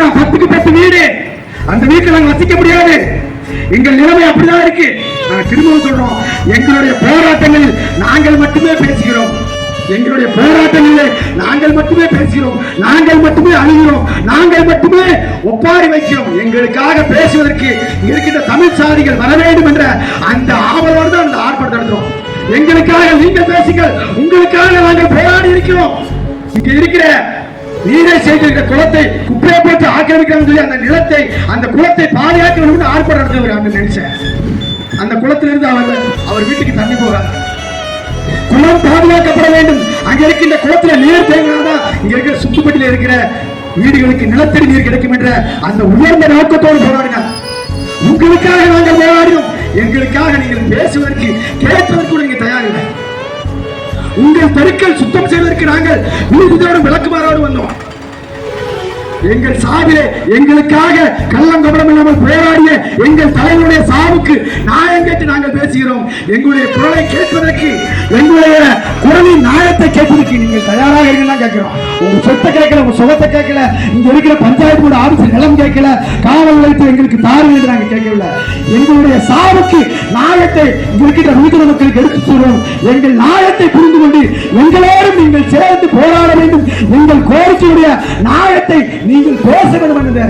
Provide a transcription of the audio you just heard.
இருக்கிறோம் பத்துக்கு பத்து வீடு. அந்த வீட்டுல நாங்க வசிக்க முடியாது. எங்கள் நிலைமை அப்படிதான் இருக்கு. நாங்க திரும்பவும் சொல்றோம் எங்களுடைய போராட்டங்களில் நாங்கள் மட்டுமே பேசுகிறோம். எங்களுடைய போராட்டங்களில் நாங்கள் மட்டுமே பேசுகிறோம். நாங்கள் மட்டுமே அழுகிறோம். நாங்கள் மட்டுமே ஒப்பாரி வைக்கிறோம். எங்களுக்காக பேசுவதற்கு இருக்கின்ற தமிழ் சாதிகள் வர வேண்டும் என்ற அந்த ஆவலோடு தான் அந்த ஆர்ப்பாட்டம் நடத்துறோம். எங்களுக்காக நீங்கள் பேசுங்கள். உங்களுக்காக நாங்கள் போராடி இருக்கிறோம். இங்க இருக்கிற நீரை செய்திருக்கிற குளத்தை குப்பையை போட்டு ஆக்கிரமிக்கிறாங்க சொல்லி அந்த நிலத்தை அந்த குளத்தை பாதுகாக்க வேண்டும் ஆர்ப்பாட்டம் நடத்துவார் அந்த நினைச்சேன் அந்த குளத்திலிருந்து அவர் அவர் வீட்டுக்கு தண்ணி போகிறார். குளம் பாதுகாக்கப்பட வேண்டும். அங்க இருக்கின்ற குளத்துல நீர் தேங்கினாதான் இங்க இருக்கிற சுத்துப்பட்டியில இருக்கிற வீடுகளுக்கு நிலத்தடி நீர் கிடைக்கும் என்ற அந்த உயர்ந்த நோக்கத்தோடு போராடினார். உங்களுக்காக நாங்கள் போராடினோம். எங்களுக்காக நீங்கள் பேசுவதற்கு கேட்பதற்கு நீங்க தயாரில்லை. உங்கள் தெருக்கள் சுத்தம் செய்வதற்கு நாங்கள் விழுதுதோடும் விளக்குமாறோடு வந்தோம். எங்கள் சாவிலே எங்களுக்காக கள்ளங்கபடம் இல்லாமல் போராடிய எங்கள் தலைவனுடைய சாவுக்கு நாயம் கேட்டு நாங்கள் பேசுகிறோம். எங்களுடைய குரலை கேட்பதற்கு எங்களுடைய குரலின் கேட்பதற்கு நீங்கள் தயாராக இருக்குன்னு கேட்கிறோம். உங்க சொத்தை கேட்கல உங்க சுகத்தை கேட்கல இங்க இருக்கிற பஞ்சாயத்து கூட ஆபீஸ் நிலம் கேட்கல காவல் நிலையத்தை எங்களுக்கு தாருங்க என்று கேட்கல எங்களுடைய சாவுக்கு நாயத்தை இங்க இருக்கிற வீட்டு மக்களுக்கு எடுத்து சொல்வோம் எங்கள் நாயத்தை புரிந்து கொண்டு எங்களோடு நீங்கள் சேர்ந்து போராட வேண்டும். எங்கள் கோரிக்கையுடைய நாயத்தை நீங்கள் பேச வேண்டும் என்ற